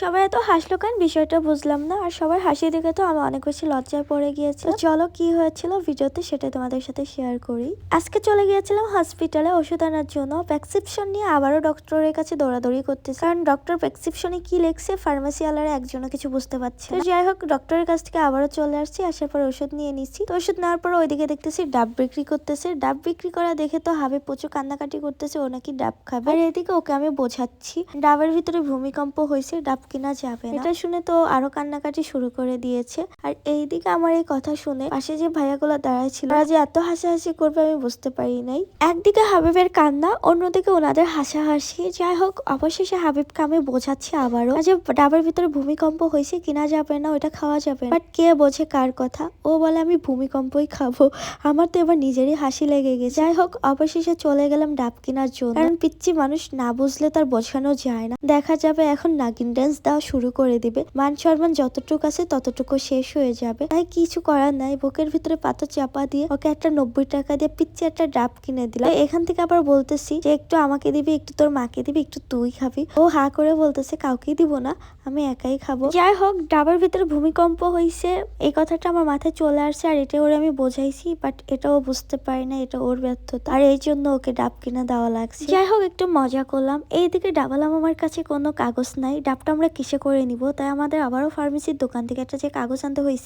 সবাই এত হাসলো কেন? বিষয়টা বুঝলাম না। আর সবার হাসি দেখে তো আমি অনেক বেশি লজ্জায় পড়ে গিয়েছি। চলো, কি হয়েছিল ভিডিওতে সেটা তোমাদের সাথে শেয়ার করি। আজকে চলে গিয়েছিলাম হসপিটালে ওষুধ আনার জন্য। প্রেসক্রিপশন নিয়ে আবারও ডক্টরের কাছে দৌড়াদৌড়ি করতেছে। কারণ ডক্টর প্রেসক্রিপশনে কি লেখছে ফার্মাসি আলারা একজনও কিছু বুঝতে পারছে তো যাই হোক ডক্টরের কাছ থেকে আবারও চলে আসছি। আসার পর ওষুধ নিয়ে নিচ্ছি। তো ওষুধ নেওয়ার পর ওইদিকে দেখতেছি ডাব বিক্রি করতেছে। ডাব বিক্রি করা দেখে তো হাবে প্রচুর কান্নাকাটি করতেছে। ও নাকি ডাব খাবে। আর এদিকে ওকে আমি বোঝাচ্ছি। ডাবের ভিতরে ভূমিকম্প হয়েছে। ডাব কিনা যাবে না। এটা শুনে তো আরও কান্নাকাটি শুরু করে দিয়েছে। আর এইদিকে আমার এই কথা শুনে পাশে যে ভাইয়াগুলো দাঁড়ায় ছিল ওরা যে এত হাসাহাসি করবে আমি বুঝতে পারি নাই। একদিকে হাবিবের কান্না, অন্যদিকে ওনাদের হাসাহাসি। যাই হোক, অবশেষে হাবিবকে আমি বোঝাচ্ছি আবারও যে ডাবের ভিতরে ভূমিকম্প হয়েছে কিনা যাবে না, ওটা খাওয়া যাবে বাট কে বোঝে কার কথা? ও বলে, আমি ভূমিকম্পই খাব। আমার তো এবার নিজেরই হাসি লেগে গেছে। যাই হোক, অবশেষে চলে গেলাম ডাব কেনার জন্য। কারণ পিচ্ছি মানুষ না বুঝলে তার বোঝানো যায় না। দেখা যাবে এখন নাগিন ড্যান্স দেওয়া শুরু করে দিবে। মান সম্মান যতটুকু আছে ততটুকু শেষ হয়ে যাবে। তাই কিছু করার নাই, বুকের ভিতরে পাথর চাপা দিয়ে ওকে একটা নব্বই টাকা দিয়ে পিচ্ছি একটা ডাব কিনে দিলাম। এখান থেকে আবার বলতেছি যে, একটু আমাকে দিবি, একটু তোর মাকে দিবি, একটু তুই খাবি। ও হা করে বলতেছে, কাউকেই দিব না, আমি একাই খাব। যাই হোক, ডাবের ভিতরে ভূমিকম্প হয়েছে এই কথাটা আমার মাথায় চলে আসছে আর এটা ওরে আমি বোঝাইছি বাট এটাও বুঝতে পারি না, এটা ওর ব্যর্থতা। আর এই জন্য ওকে ডাব কিনে দেওয়া লাগছে। যাই হোক, একটু মজা করলাম। এইদিকে ডাবালাম আমার কাছে কোনো কাগজ নাই। ডাবটা আমরা কিসে করে নিব? তাই আমাদের আবারও ফার্মেসির দোকান থেকে একটা যে কাগজ আনতে হয়েছে